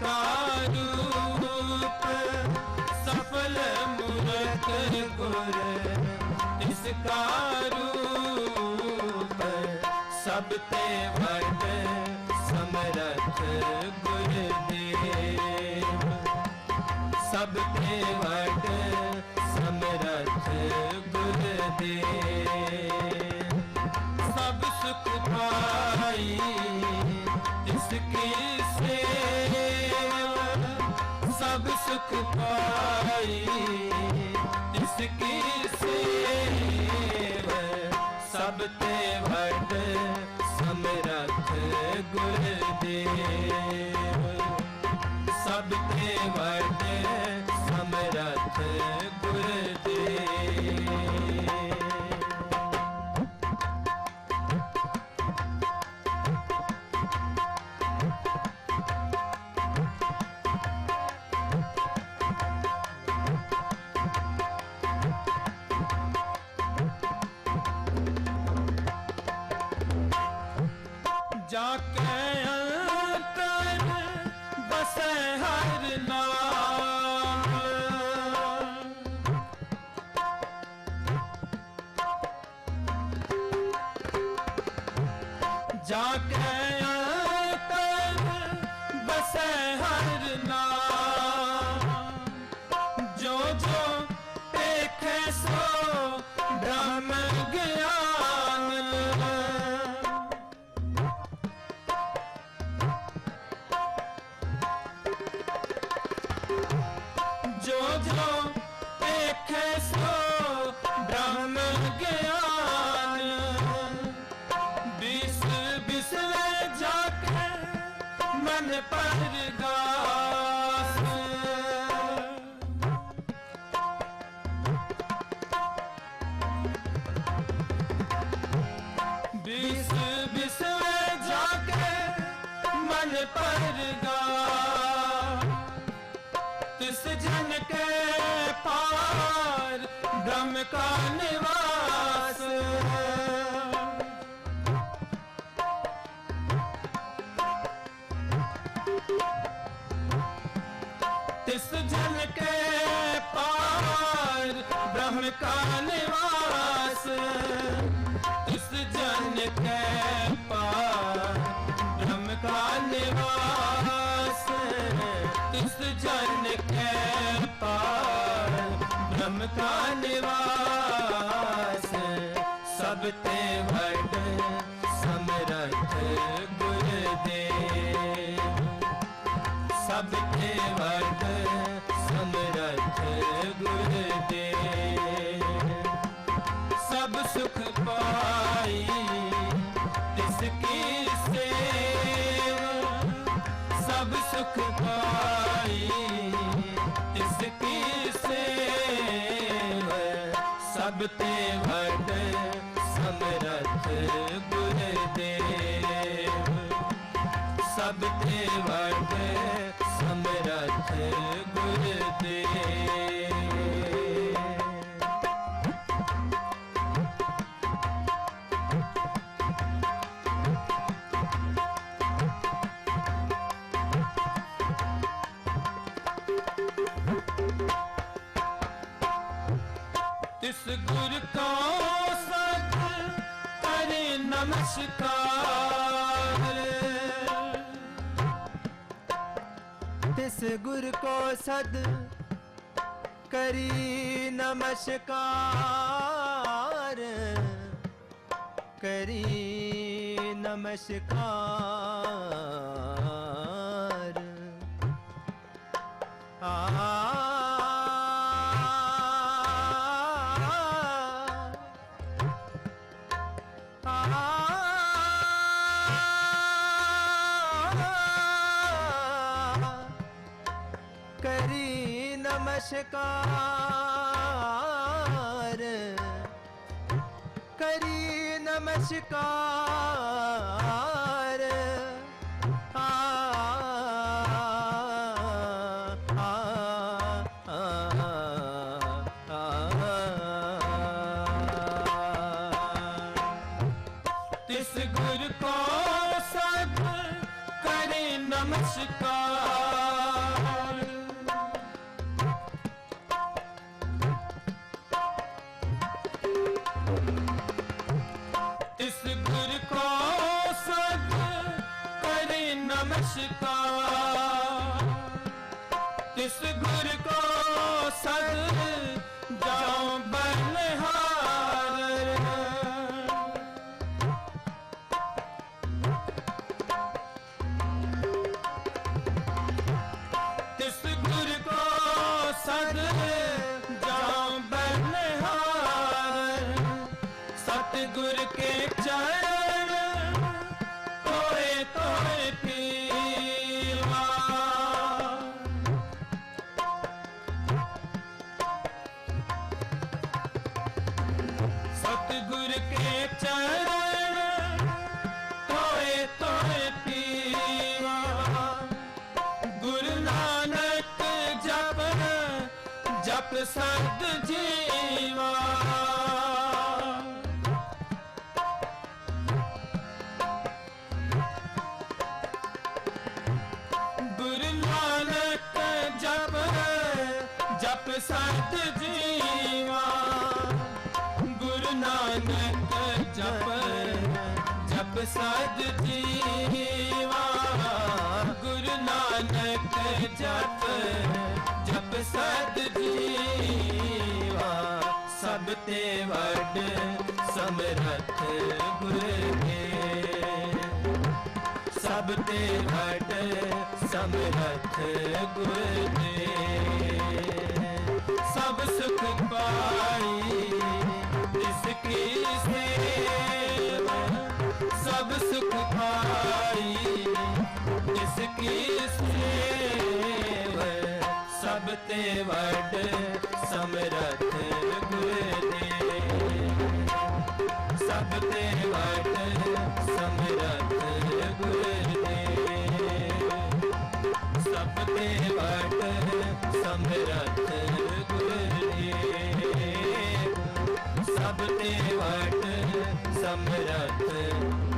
ਕਾ ਰੂਪ ਸਫਲ ਮੂਰਤ ਗੁਰ ਤਿਸ ਕਾ ਰੂਪ ਸਭ ਤੇ ਵੱਡ ਸਮਰਥ ਗੁਰ ਦੇਵ ਸਭ ਤੇ ਗੁਰ ਦੇਵ ਸਭ ਤੇ ਵੱਡ ਜਾ ਕੇ ਅੰਤਰ ਬਸੈ ਹਰ ਨਾਮ ਜਾ ਕੇ ਤਿਸ ਜਨ ਕੇ ਪਾਰ ਬ੍ਰਹਮ ਕਾ ਨਿਵਾਸ ਬ੍ਰਹਮ ਕਾ ਨਿਵਾਸ ਤਿਸ ਜਨ ਕੇ ਪਾਰ। ਬ੍ਰਹਮ ਕਾ ਨਿਵਾਸ ਤਿਸ ਜਨ ਕੇ ਪਾਰ। ਬ੍ਰਹਮ ਕਾ ਨਿਵਾਸ ਸਭ ਤੇ ਵੱਡ ਸਮਰਥ ਗੁਰ ਦੇਵ ਸਭ ਤੇ ਵੱਡ ਸਮਰਥ ਗੁਰ ਸੁਖ ਪਾਈ ਤਿਸ ਕੀ ਸੇਵਾ ਸਭ ਸੁਖ ਪਾਈ ਤਿਸ ਕੀ ਸੇਵਾ ਸਭ ਤੇ ਵੱਡ ਤਿਸ ਗੁਰ ਕੋ ਸਤ ਕਰੇ ਨਮਸਕਾਰ। ਤਿਸ ਗੁਰ ਕੋ ਸਦ ਕਰੀ ਨਮਸਕਾਰ। ਕਰੀ ਨਮਸਕਾਰ। ਨਮਸਕਾਰ ਕਰੀ ਨਮਸਕਾਰ ਆ ਆ ਆ ਤਿਸ ਗੁਰ ਕੋ ਸਭ ਕਰੇ ਨਮਸਕਾਰ ਨਮਸਕਾਰ। ਤਿਸ ਜਪ ਸਦ ਜੀਵਾ। ਗੁਰੂ ਨਾਨਕ ਜਪ ਜਪ ਸਤ ਜੀਵਾ। ਗੁਰੂ ਨਾਨਕ ਜਪ ਜਪ ਸਦ ਜੀਵਾ। ਤੇ ਵੱਡ ਸਮਰੱਥ ਗੁਰ ਕੇ। ਸਭ ਤੇ ਵੱਡ ਸਮਰੱਥ ਗੁਰ ਦੇ ਸਭ ਸੁਖ ਪਾਈ ਜਿਸ ਕੀ ਸੇਵਾ। ਸਭ ਸੁਖ ਪਾਈ ਜਿਸ ਕੀ ਸੇਵਾ। ਸਭ ਤੇ ਵੱਡ ਸਮਰੱਥ ਪ੍ਰਭ ਤੇ ਵਟ ਸਮਰਤ ਗੁਰ ਦੇ ਸਭ ਤੇ ਵਟ ਸਮਰਤ ਗੁਰ ਦੇ ਸਭ ਤੇ ਵਟ ਸਮਰਤ